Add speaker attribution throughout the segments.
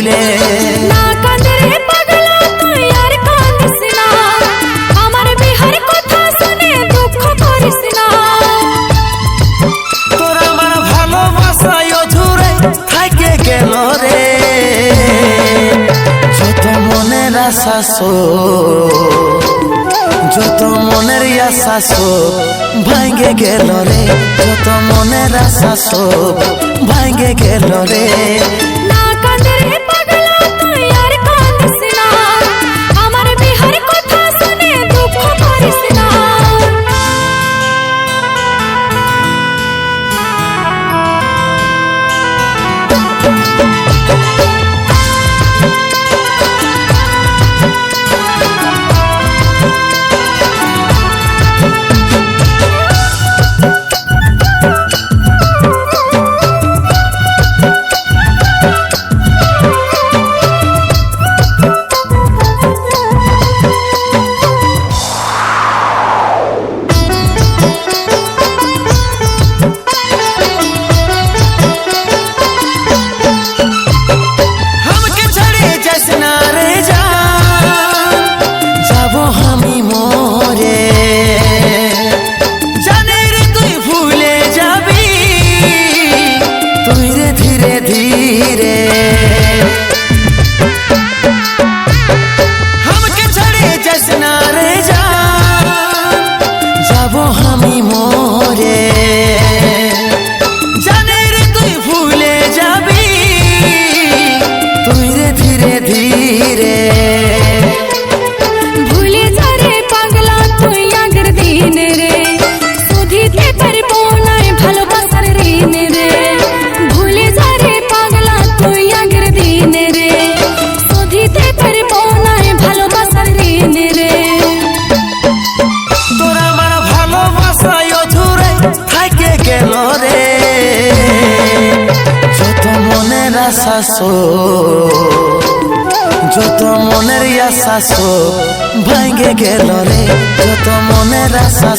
Speaker 1: ভুলে
Speaker 2: না কাঁদে রে পাগলা তুই আর কাঁদিস না। আমার বিহার কথা শুনে দুঃখ করিস না।
Speaker 1: তোর
Speaker 2: আমার
Speaker 1: ভালোবাসায় অধুরে থাকে গেল রে? যত মনের আশা যত মনের আশা সব ভাঙে গেল রে। যত মনের আশা সব ভাঙে গেল রে। যত মনের আশা সব ভেঙে গেল রে যত মনের আশা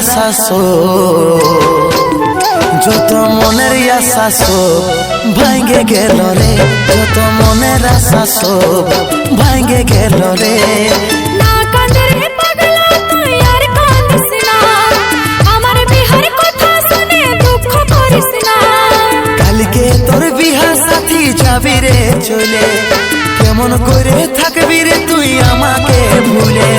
Speaker 1: আশা যত মনের আশা সব ভাঙে গেল রে। যত মনের আশা সব ভাঙে গেল রে। কালকে তোর বিহার যাবি রে চলে। কেমন করে থাকবি রে তুই আমাকে ভুলে?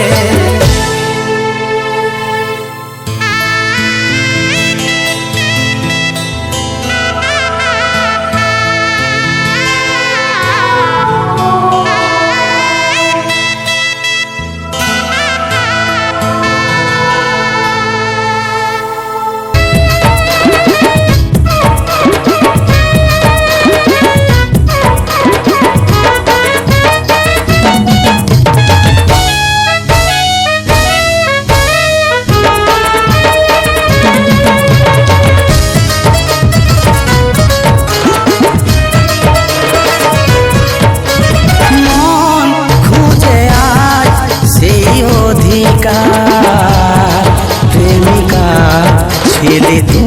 Speaker 3: ছেলে তুই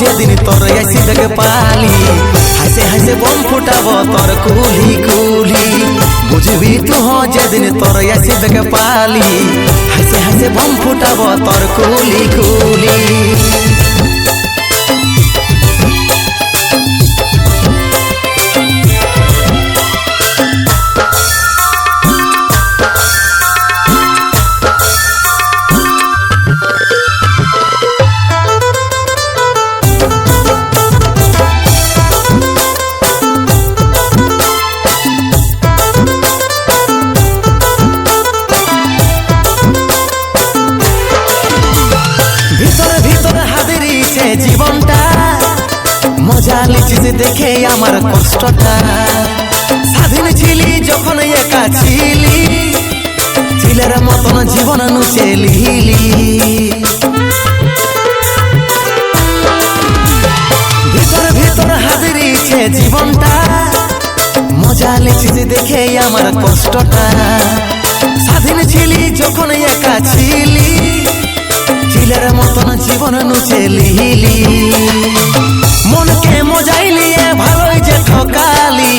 Speaker 1: যেদিন তোর এসি দেখে পালি, হাসে হাসে বম ফুটাব তোর কুলি কুলি। বুঝবি তু যেদিন তোর এসি দেখে পালি, হাসে হাসে বম ফুটাব তোর কুলি কুলি। লিছিস দেখে আমার কষ্টটা। স্বাধীন ছিলি যখন একা ছিলি, ছিলের মতন জীবন নুচে লিলি। ভিতরে ভিতরে হাদিরিছে জীবনটা, মজা লিছিস দেখে আমার কষ্টটা। স্বাধীন ছিলি যখন একা ছিলি চিলের মতন জীবন নুচে লিহিলি মনকে মজাইলিয়ে ভালোই যে ঠকালি।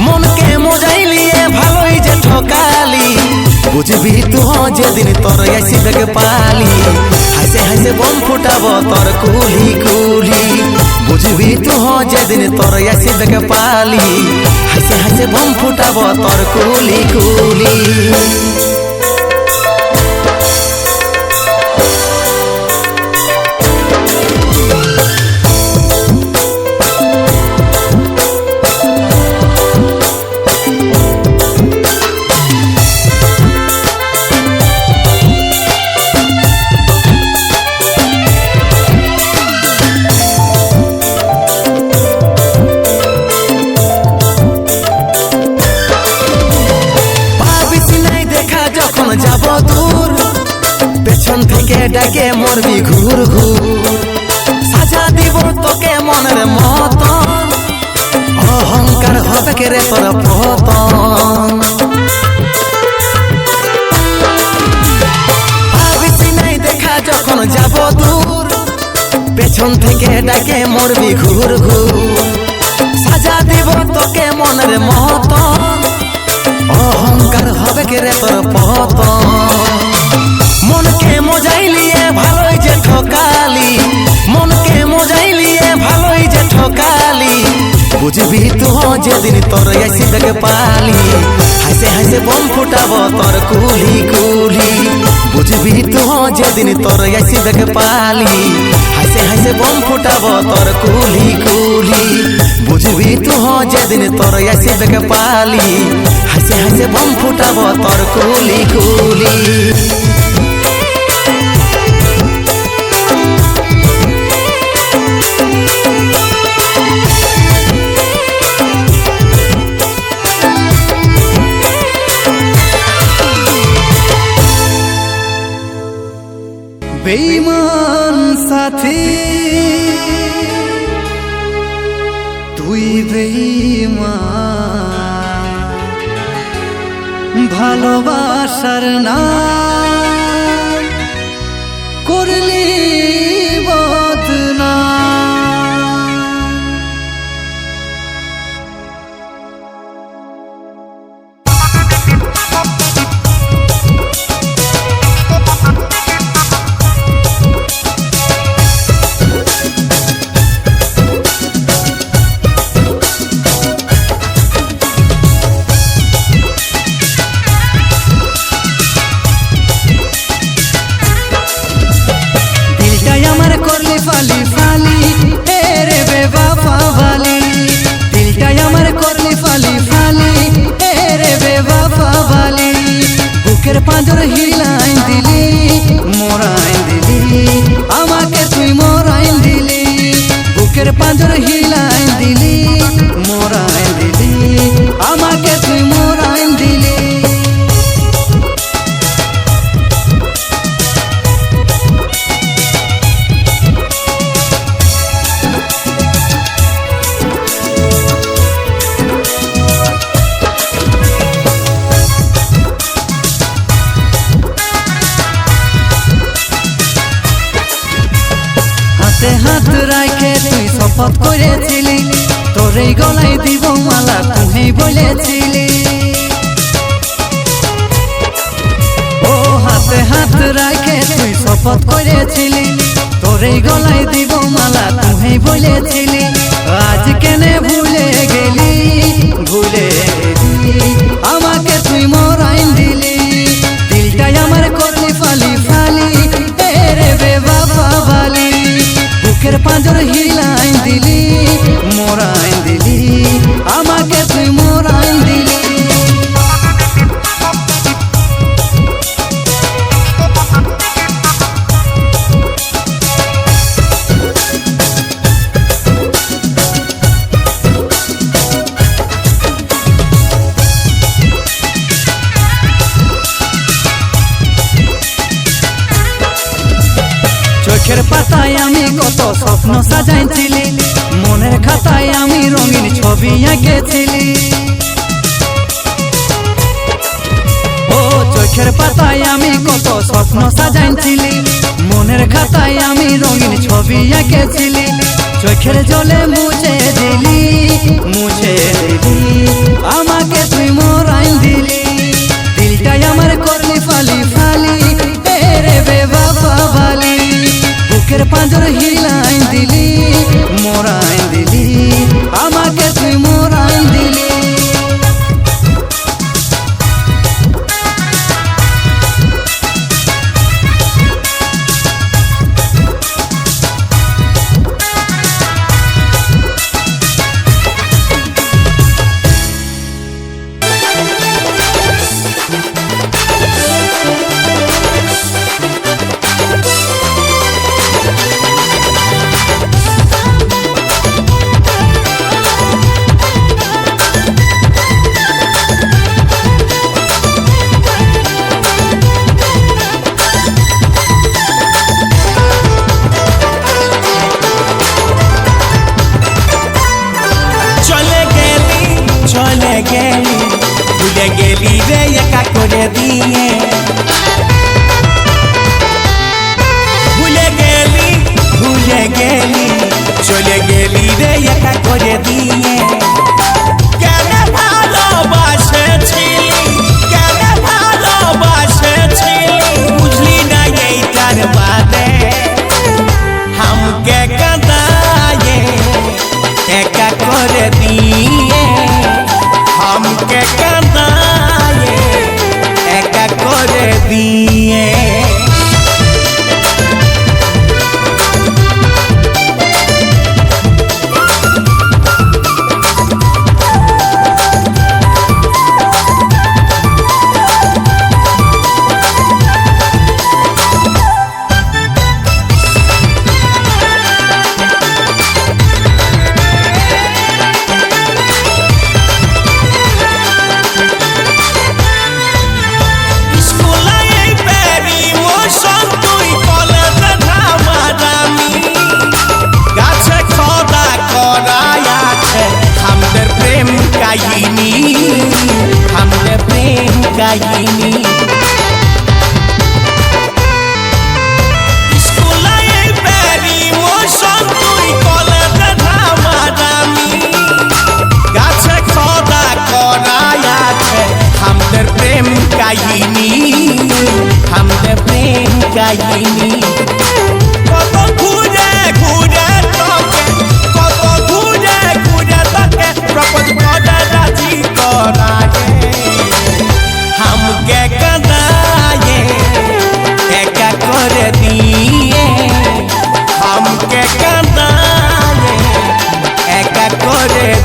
Speaker 1: মনকে মজাইলিয়ে ভালোই যে ঠকালি। বুঝবি তু যেদিন তোর এসি দেখে পালি। হাসে হাসে বম ফুটাব তোর কুলি কুলি। বুঝবি তু যেদিন তোর এসি দেখে পালি। হাসে হাসে বম ফুটাব তোর কুলি কুলি। ডাকে মরবি ঘুর ঘুর। সাজা দিব তোকে মনের মতন। অহংকার হবে কে রে তোর পতন? পাবিস নাই দেখা যাব দূর। পেছন থেকে ডাকে মরবি ঘুর ঘুর। সাজা দিব তোকে মনের মতন। অহংকার হবে কে রে তোর মনকে যে ঠকালি। মনকে মজাইলিয়ে ভালোই যে ঠকালি। বুঝবি তু যেদিন তোর এসি দেখে পালি। হাসে হাসে বম ফুটাব তোর কুলি কুলি। বুঝবি তু যেদিন তোর এসি দেখে পালি। হাসে হাসে বম ফুটাব তোর কুলি কুলি। বুঝবি তু যেদিন তোর এসি দেখে পালি। হাসে হাসে বম ফুটাব তোর কুলি কুলি।
Speaker 3: বেইমান সাথী। তুই বেইমান ভালোবাসার না শপথ করেছিলি। তোর এই গলায় দিব মালা, তুই বলেছিলি। ও হাতে হাত রাখে তুই শপথ করেছিলি। তোর এই গলায় দিব মালা, তুই বলেছিলি। আজ কেনে ভুলে গেলি? ভুলে আমাকে তুই মরাইন দিলি। দিলটাই আমার করলি, ফালি ফালি। বেবাফা বালি। বুকের পাঁজর হিলাই পাতায় আমি কত স্বপ্ন সাজাইছিলি। মনের খাতায় আমি রঙিন ছবি এঁকেছিলি ও চোখের পাতায় আমি কত স্বপ্ন সাজাইছিলি। মনের খাতায় আমি রঙিন ছবি এঁকেছিলি চোখের জলে মুছে দিলি মুছে দিলি। আমাকে তুই মোরাইন দিলি। দিলটাই আমার করলি ফালি ফালি এ রে বেবাফা বালি। বুকের পাঁজর হিলাই দিলি মোরাইন দিলি আমাকে তুই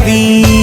Speaker 4: happy.